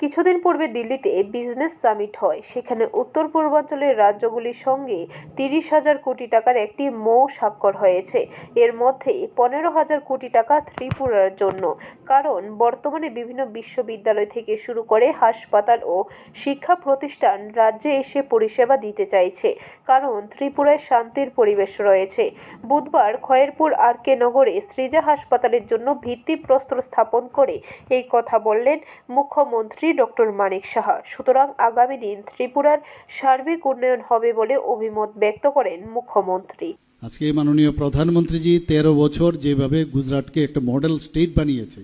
কিছুদিন পূর্বে দিল্লিতে বিজনেস সামিট হয়। সেখানে উত্তর পূর্বাঞ্চলের রাজ্যগুলির সঙ্গে তিরিশ হাজার কোটি টাকার একটি মৌ স্বাক্ষর হয়েছে। এর মধ্যে পনেরো হাজার কোটি টাকা ত্রিপুরার জন্য। কারণ বর্তমানে বিভিন্ন বিশ্ববিদ্যালয় থেকে শুরু করে হাসপাতাল ও শিক্ষা প্রতিষ্ঠান রাজ্যে এসে পরিষেবা দিতে চাইছে। কারণ ত্রিপুরায় শান্তির পরিবেশ রয়েছে। বুধবার খয়েরপুর আর কে নগরে সৃজা হাসপাতালের জন্য ভিত্তিপ্রস্তর স্থাপন করে এই কথা বললেন মুখ্যমন্ত্রী ডক্টর মানিক সাহা। সুতরাং আগামী দিন ত্রিপুরার সার্বিক উন্নয়ন হবে বলে অভিমত ব্যক্ত করেন মুখ্যমন্ত্রী। আজকে মাননীয় প্রধানমন্ত্রীজি তেরো বছর যেভাবে গুজরাটকে একটা মডেল স্টেট বানিয়েছে,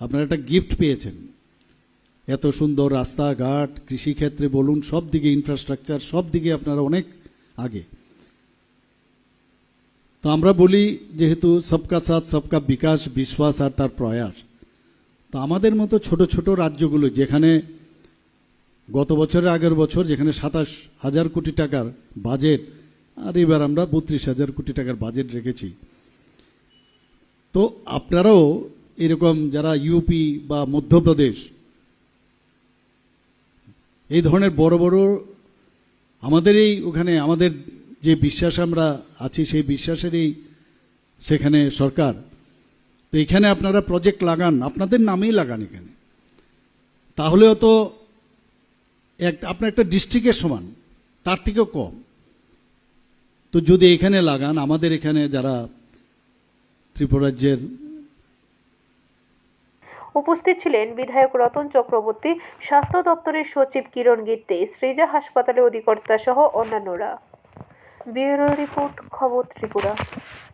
আপনারা একটা গিফট পেয়েছেন। এত সুন্দর রাস্তাঘাট, কৃষিক্ষেত্রে বলুন, সব দিকে ইনফ্রাস্ট্রাকচার সব দিকে আপনারা অনেক আগে। তো আমরা বলি, যেহেতু সবকা সাথ, সবকা বিকাশ, বিশ্বাস আর তার প্রয়াস তো আমাদের মতো ছোট ছোট রাজ্যগুলো যেখানে গত বছরের আগের বছর যেখানে সাতাশ হাজার কোটি টাকার বাজেট, আর এবার আমরা বত্রিশ হাজার কোটি টাকার বাজেট রেখেছি। তো আপনারাও এরকম যারা ইউপি বা মধ্যপ্রদেশ, এই ধরনের বড় বড় আমাদের এই ওখানে আমাদের যে বিশ্বাস আমরা আছি, সেই বিশ্বাসেরই সেখানে সরকার তো এখানে আপনারা প্রজেক্ট লাগান, আপনাদের নামেই লাগান এখানে। তাহলেও তো এক, আপনার একটা ডিস্ট্রিক্টের সমান, তার থেকেও কম। তো যদি এখানে লাগান, আমাদের এখানে যারা ত্রিপুরাজ্যের উপস্থিত ছিলেন বিধায়ক রতন চক্রবর্তী, স্বাস্থ্য দপ্তরের সচিব কিরণ গিত্তে, শ্রীজা হাসপাতালের অধিকর্তা সহ অন্যান্যরা। ব্যুরো রিপোর্ট, খবর ত্রিপুরা।